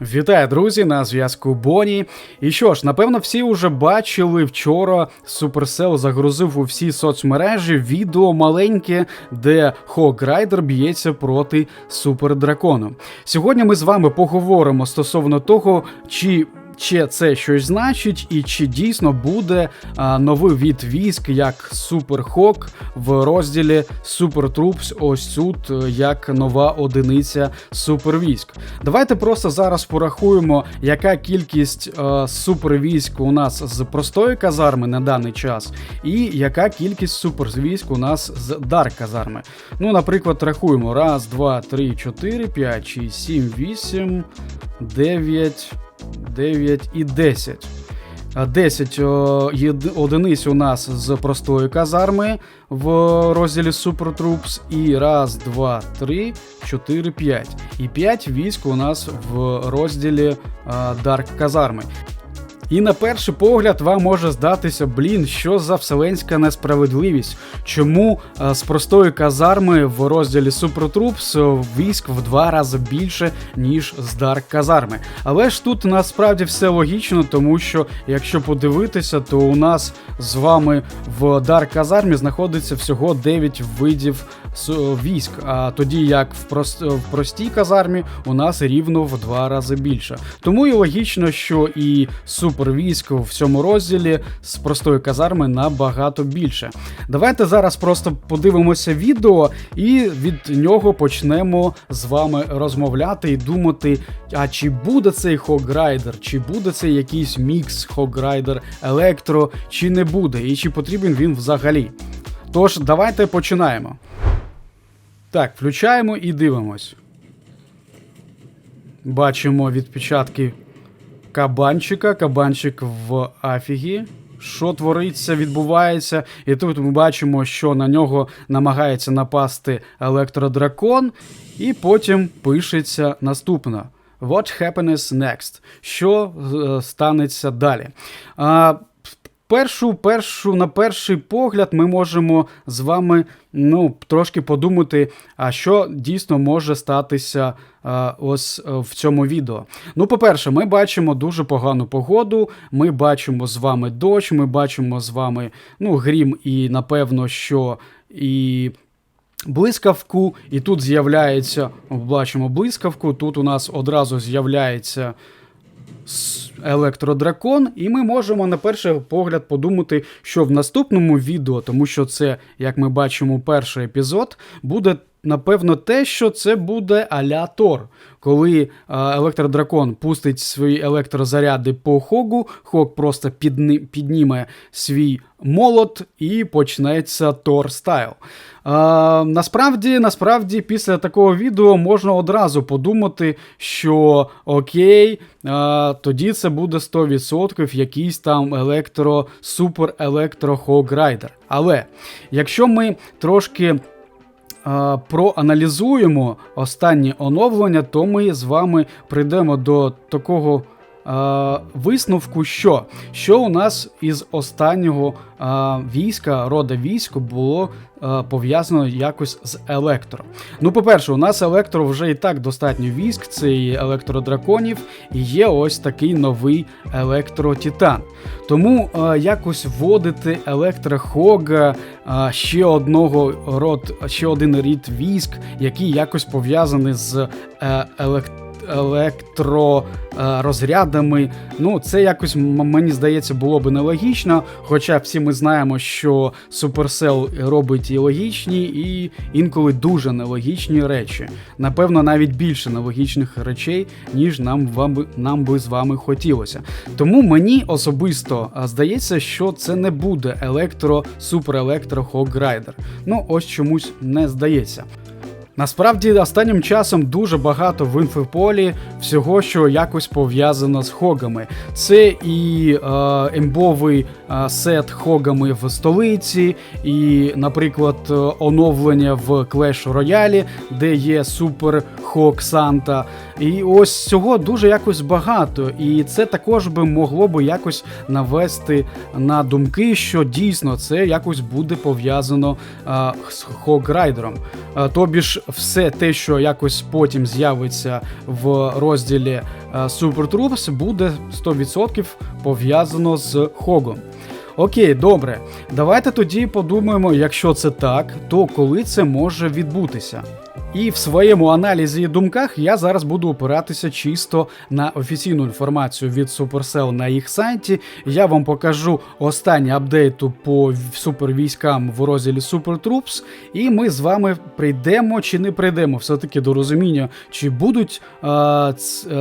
Вітаю, друзі, на зв'язку Боні. І що ж, напевно, всі вже бачили вчора. Суперсел загрузив у всі соцмережі відео маленьке, де Хок Райдер б'ється проти супердракону. Сьогодні ми з вами поговоримо стосовно того, чи. Чи це щось значить, і чи дійсно буде а, новий від військ як Суперхок в розділі Troops ось тут е, як нова одиниця супервійськ. Давайте просто зараз порахуємо, яка кількість е, супервійськ у нас з простої казарми на даний час, і яка кількість супервійськ у нас з Дарк казарми. Ну, наприклад, рахуємо: раз, два, три, чотири, п'ять, шість, сім, вісім, дев'ять. 9 і 10. 10 одиниць у нас з простої казарми в розділі Super Troops. І раз, два, три, чотири, п'ять. І 5 військ у нас в розділі Dark казарми. І на перший погляд вам може здатися, блін, що за вселенська несправедливість. Чому е, з простої казарми в розділі е, військ в два рази більше, ніж з Дарк казарми. Але ж тут насправді все логічно, тому що якщо подивитися, то у нас з вами в Дарк казармі знаходиться всього 9 видів військ. А тоді як в простій казармі у нас рівно в два рази більше. Тому і логічно, що і супервійськ в цьому розділі з простої казарми набагато більше. Давайте зараз просто подивимося відео і від нього почнемо з вами розмовляти і думати, а чи буде цей Хограйдер, чи буде це якийсь мікс Хограйдер Електро, чи не буде, і чи потрібен він взагалі. Тож, давайте починаємо. Так, включаємо і дивимось. Бачимо відпечатки кабанчика. Кабанчик в афігі. Що твориться, відбувається. І тут ми бачимо, що на нього намагається напасти електродракон, і потім пишеться наступне. What happens next? Що е, станеться далі? А, Першу, першу, на перший погляд, ми можемо з вами ну, трошки подумати, а що дійсно може статися а, ось е, в цьому відео. Ну, по-перше, ми бачимо дуже погану погоду, ми бачимо з вами дощ, ми бачимо з вами ну, грім, і напевно, що і. Блискавку, і тут з'являється, бачимо блискавку, тут у нас одразу з'являється електродракон, і ми можемо на перший погляд подумати, що в наступному відео, тому що це, як ми бачимо, перший епізод, буде. Напевно, те, що це буде аля Тор, коли а, електродракон пустить свої електрозаряди по Хогу, Хог просто підни, підніме свій молот і почнеться Тор стайл. А, насправді, насправді, після такого відео можна одразу подумати, що окей, а, тоді це буде 100% якийсь там електро, супер електро Хограйдер. Але якщо ми трошки е, проаналізуємо останні оновлення, то ми з вами прийдемо до такого висновку, що, що у нас із останнього війська, рода військ було пов'язано якось з електро. Ну, по-перше, у нас електро вже і так достатньо військ, це і електродраконів, і є ось такий новий електротитан. Тому якось вводити електрохога, ще одного род, ще один рід військ, який якось пов'язаний з е, елект електророзрядами. Ну, це якось мені здається було би нелогічно. Хоча всі ми знаємо, що Supercell робить і логічні, і інколи дуже нелогічні речі. Напевно, навіть більше нелогічних речей, ніж нам вам нам би з вами хотілося. Тому мені особисто здається, що це не буде електро, суперелектро Хограйдер. Ну, ось чомусь не здається. Насправді, останнім часом дуже багато в інфополі всього, що якось пов'язано з хогами. Це і е, ембовий е, сет хогами в столиці, і, наприклад, е, оновлення в Clash Royale, де є супер хог Санта. І ось цього дуже якось багато. І це також би могло би якось навести на думки, що дійсно це якось буде пов'язано а, з Хограйдером. А, тобі ж все те, що якось потім з'явиться в розділі а, Super буде 100% пов'язано з Хогом. Окей, добре. Давайте тоді подумаємо, якщо це так, то коли це може відбутися. І в своєму аналізі і думках я зараз буду опиратися чисто на офіційну інформацію від Supercell на їх сайті. Я вам покажу останні апдейту по супервійськам в розділі Super Troops, і ми з вами прийдемо чи не прийдемо все-таки до розуміння, чи будуть а,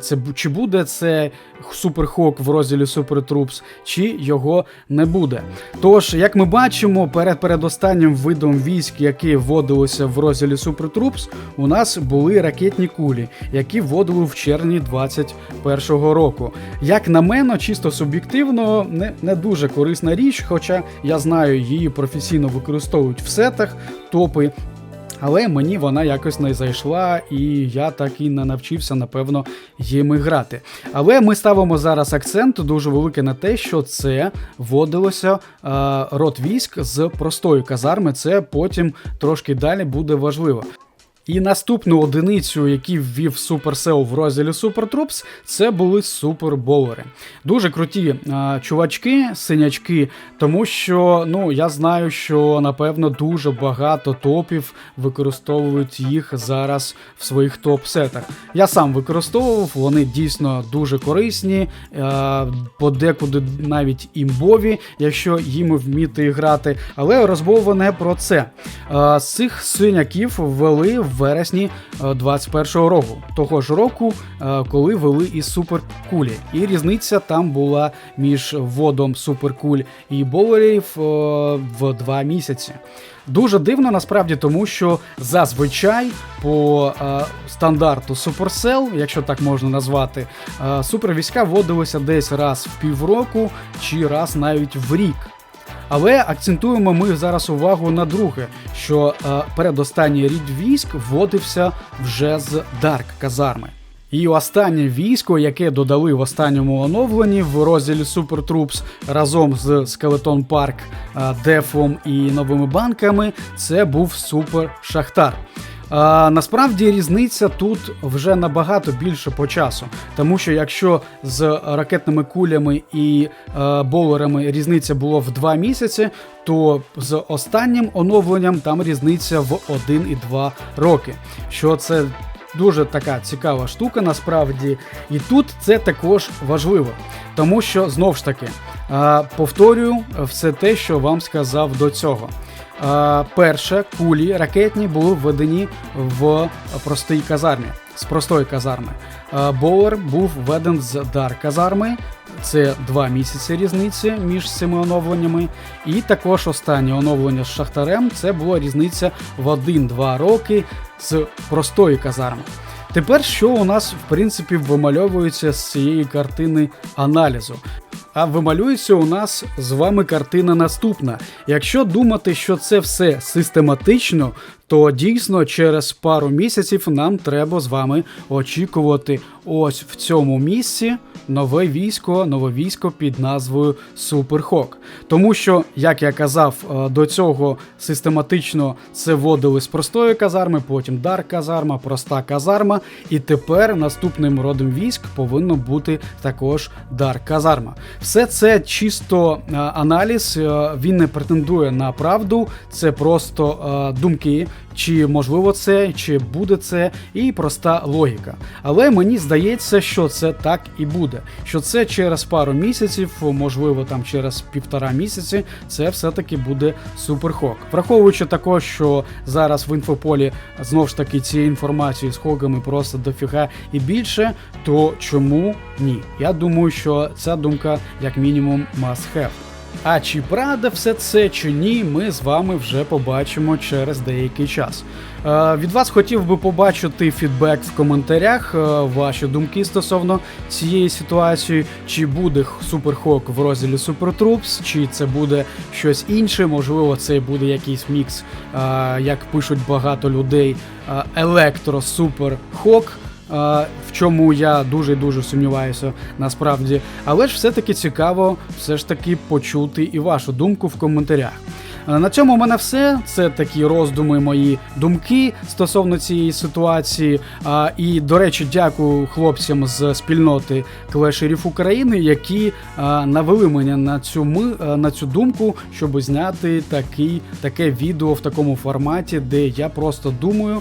це чи буде це Суперхок в розділі Super Troops, чи його не буде. Тож, як ми бачимо, перед передостаннім видом військ, які вводилися в розділі Super Troops, у нас були ракетні кулі, які вводили в червні 21-го року. Як на мене, чисто суб'єктивно, не, не дуже корисна річ, хоча я знаю, її професійно використовують в сетах, топи. Але мені вона якось не зайшла, і я так і не навчився, напевно, їми грати. Але ми ставимо зараз акцент дуже великий на те, що це вводилося е, род військ з простої казарми. Це потім трошки далі буде важливо. І наступну одиницю, які ввів Supercell в розділі Troops, це були суперболери. Дуже круті а, чувачки, синячки, тому що ну я знаю, що напевно дуже багато топів використовують їх зараз в своїх топ-сетах. Я сам використовував, вони дійсно дуже корисні, а, подекуди навіть імбові, якщо їми вміти грати. Але розмова не про це. А, з цих синяків ввели вересні е, 21-го року, того ж року, е, коли вели і суперкулі. І різниця там була між вводом суперкуль і болерів е, в два місяці. Дуже дивно насправді, тому що зазвичай по е, стандарту Supercell, якщо так можна назвати, е, супервійська вводилися десь раз в півроку чи раз навіть в рік. Але акцентуємо ми зараз увагу на друге, що е, передостанній рід військ вводився вже з Дарк казарми. І останнє військо, яке додали в останньому оновленні в розділі Super Troops разом з Skeleton Park, е, Дефом і новими банками, це був Супер Шахтар. А, насправді різниця тут вже набагато більше по часу, тому що якщо з ракетними кулями і е, болерами різниця було в 2 місяці, то з останнім оновленням там різниця в 1 і 2 роки. Що це дуже така цікава штука насправді, і тут це також важливо, тому що знов ж таки е, повторюю все те, що вам сказав до цього. Е, перше, кулі ракетні були введені в простій казармі з простої казарми. Е, Боулер був введен з дар казарми. Це два місяці різниці між цими оновленнями. І також останнє оновлення з Шахтарем це була різниця в 1-2 роки з простої казарми. Тепер що у нас в принципі вимальовується з цієї картини аналізу? А вималюється у нас з вами картина наступна. Якщо думати, що це все систематично, то дійсно через пару місяців нам треба з вами очікувати ось в цьому місці нове військо, нове військо під назвою Суперхок. Тому що, як я казав, е, до цього систематично це вводили з простої казарми, потім дар казарма, проста казарма, і тепер наступним родом військ повинно бути також дар казарма. Все це чисто е, аналіз, е, він не претендує на правду, це просто е, думки. Чи можливо це, чи буде це, і проста логіка. Але мені здається, що це так і буде. Що це через пару місяців, можливо, там через півтора місяці, це все-таки буде суперхок. Враховуючи також, що зараз в інфополі знов ж таки цієї інформації з хогами просто дофіга і більше, то чому ні? Я думаю, що ця думка як мінімум must have. А чи правда все це чи ні, ми з вами вже побачимо через деякий час. Е, від вас хотів би побачити фідбек в коментарях, е, ваші думки стосовно цієї ситуації, чи буде Суперхок в розділі Troops, чи це буде щось інше, можливо, це буде якийсь мікс, е, як пишуть багато людей, електро Супер Хок. В чому я дуже дуже сумніваюся насправді. Але ж все-таки цікаво, все ж таки почути і вашу думку в коментарях. Е, На цьому у мене все. Це такі роздуми, мої думки стосовно цієї ситуації. І, до речі, дякую хлопцям з спільноти клешерів України, які навели мене на цю ми на цю думку, щоб зняти такий, таке відео в такому форматі, де я просто думаю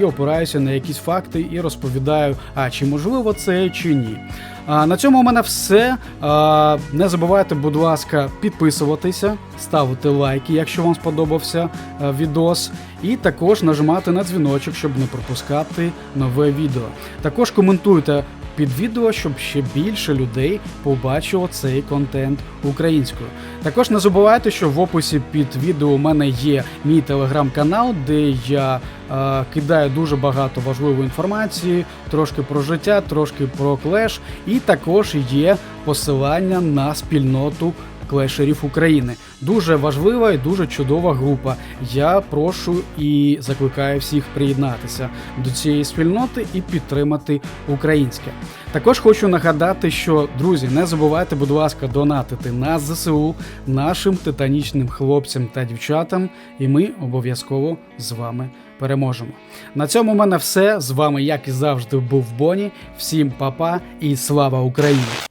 і опираюся на якісь факти і розповідаю, а чи можливо це чи ні. А, на цьому у мене все. А, не забувайте, будь ласка, підписуватися, ставити лайки, якщо вам сподобався а, відос, і також нажимати на дзвіночок, щоб не пропускати нове відео. Також коментуйте під відео, щоб ще більше людей побачило цей контент українською. Також не забувайте, що в описі під відео у мене є мій телеграм-канал, де я е, кидаю дуже багато важливої інформації, трошки про життя, трошки про клеш, і також є посилання на спільноту клешерів України. Дуже важлива і дуже чудова група. Я прошу і закликаю всіх приєднатися до цієї спільноти і підтримати українське. Також хочу нагадати, що друзі, не забувайте, будь ласка, донатити на ЗСУ нашим титанічним хлопцям та дівчатам, і ми обов'язково з вами переможемо. На цьому в мене все. З вами, як і завжди, був Боні. Всім па-па і слава Україні!